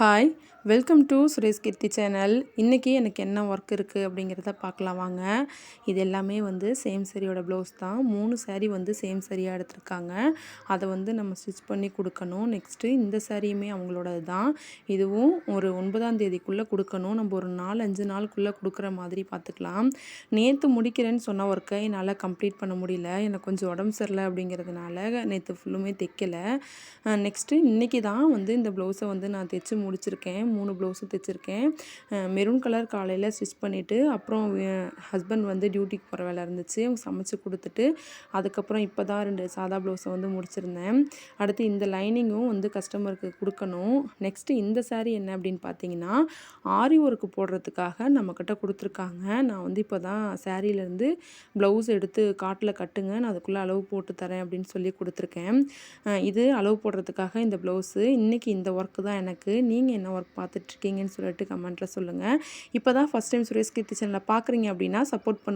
Hi welcome to Suresh Keerthi channel இன்றைக்கி எனக்கு என்ன ஒர்க் இருக்குது அப்படிங்கிறத பார்க்கலாம் வாங்க. இது எல்லாமே வந்து சேம் சரியோட ப்ளவுஸ் தான். மூணு சாரீ வந்து சேம் சரியாக எடுத்திருக்காங்க. அதை வந்து நம்ம ஸ்டிச் பண்ணி கொடுக்கணும். நெக்ஸ்ட்டு இந்த சாரியுமே அவங்களோடது தான். இதுவும் ஒரு ஒன்பதாம் தேதிக்குள்ளே கொடுக்கணும். நம்ம ஒரு நாலு அஞ்சு நாளுக்குள்ளே கொடுக்குற மாதிரி பார்த்துக்கலாம். நேற்று முடிக்கிறேன்னு சொன்ன ஒர்க்கை என்னால் கம்ப்ளீட் பண்ண முடியல. எனக்கு கொஞ்சம் உடம்பு சரியில்லை அப்படிங்கிறதுனால நேற்று ஃபுல்லுமே தைக்கலை. நெக்ஸ்ட்டு இன்றைக்கி தான் வந்து இந்த ப்ளவுஸை வந்து நான் தைச்சி முடிச்சிருக்கேன். மூணு ப்ளவுஸும் தைச்சிருக்கேன். மெரூன் கலர் காலையில் ஸ்டிச் பண்ணிவிட்டு அப்புறம் ஹஸ்பண்ட் வந்து டியூட்டிக்கு போகிற வேலை இருந்துச்சு. அவங்க சமைச்சு கொடுத்துட்டு அதுக்கப்புறம் இப்போ தான் ரெண்டு சாதா ப்ளவுஸை வந்து முடிச்சிருந்தேன். அடுத்து இந்த லைனிங்கும் வந்து கஸ்டமருக்கு கொடுக்கணும். நெக்ஸ்ட்டு இந்த சாரீ என்ன அப்படின்னு பார்த்தீங்கன்னா ஆரி ஒர்க்கு போடுறதுக்காக நம்மக்கிட்ட கொடுத்துருக்காங்க. நான் வந்து இப்போ தான் சாரீலேருந்து ப்ளவுஸ் எடுத்து காட்டில் கட்டுங்க. நான் அதுக்குள்ளே அளவு போட்டு தரேன் அப்படின்னு சொல்லி கொடுத்துருக்கேன். இது அளவு போடுறதுக்காக இந்த ப்ளவுஸு இன்றைக்கி இந்த ஒர்க்கு தான் எனக்கு. நீங்கள் என்ன ஒர்க் பார்த்துட்ருக்கீங்கன்னு சொல்லிட்டு கமெண்ட்டில் சொல்லுங்கள் இப்போ தான் ஃபஸ்ட் டைம் சுரேஷ் கீர்த்தி பார்க்குறீங்க அப்படின்னா சப்போர்ட் பண்ண